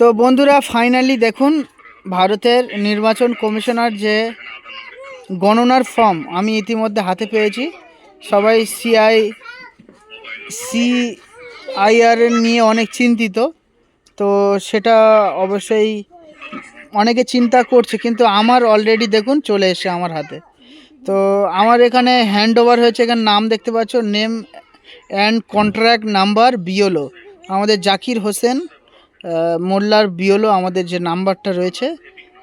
তো বন্ধুরা ফাইনালি দেখুন, ভারতের নির্বাচন কমিশনার যে গণনার ফর্ম আমি ইতিমধ্যে হাতে পেয়েছি। সবাই সিআই সি সিআইআর নিয়ে অনেক চিন্তিত। তো সেটা অবশ্যই অনেকে চিন্তা করছে, কিন্তু আমার অলরেডি দেখুন, চলে এসে আমার হাতে। তো আমার এখানে হ্যান্ড ওভার হয়েছে, এখানে নাম দেখতে পাচ্ছ name and contact number below আমাদের জাকির হোসেন মোল্লার বিওলো আমাদের যে নাম্বারটা রয়েছে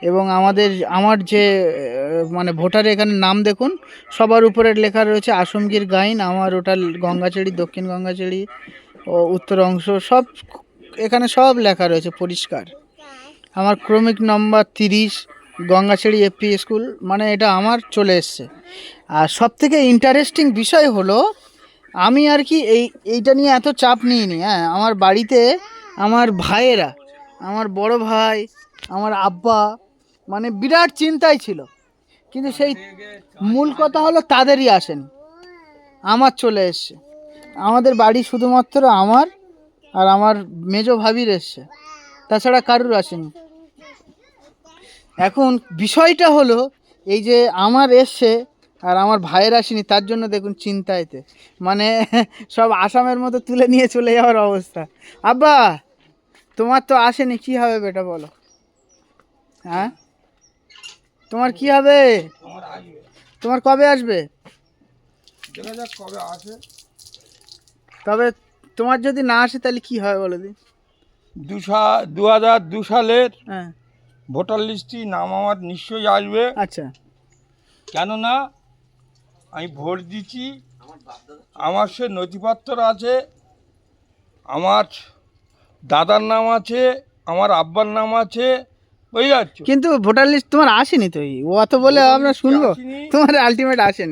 এবং আমাদের, আমার যে মানে ভোটারের এখানে নাম দেখুন, সবার উপরে লেখা রয়েছে আসমগীর গাইন, আমার ওটা গঙ্গাচেড়ি দক্ষিণ গঙ্গাচেড়ি ও উত্তর অংশ, সব এখানে সব লেখা রয়েছে পরিষ্কার। আমার ক্রমিক নম্বর তিরিশ গঙ্গাছেড়ি এপি স্কুল মানে এটা আমার চলে এসছে। আর সব থেকে ইন্টারেস্টিং বিষয় হলো, আমি আর কি এই, এইটা নিয়ে এত চাপ নিইনি হ্যাঁ আমার বাড়িতে আমার ভাইয়েরা, আমার বড় ভাই, আমার আব্বা মানে বিরাট চিন্তায় ছিল। কিন্তু সেই মূল কথা হলো তাদেরই আসেন। আমার চলে এসছে। আমাদের বাড়ি শুধুমাত্র আমার আর আমার মেজো ভাবির এসছে। তাছাড়া কারুর আসেনি। এখন বিষয়টা হলো এই যে আমার এসছে আর আমার ভাইয়ের আসেনি, তার জন্য দেখুন চিন্তায়তে মানে সব আসামের মতো তুলে নিয়ে চলে যাওয়ার অবস্থা। আব্বা! তোমার তো আসেনি কি হবে বেটা বলো? হ্যাঁ? তোমার কি হবে? তোমার কবে আসবে? কবে আসে। তবে তোমার যদি না আসে তাহলে কি হবে বলো দিন দু হাজার দু সালের হ্যাঁ। ভোটার লিস্টটি নাম আমার নিশ্চয়ই আসবে। আচ্ছা। কেননা আমি ভোট দিচ্ছি আমার সে নথিপত্র আছে আমার দাদার নাম আছে আমার আব্বার নাম আছে বুঝতে পারছ? কিন্তু ভোটার লিস্ট তোমার আসেনি তো। ও অত বলে আমরা শুনব। তোমার আলটিমেট আসেনি।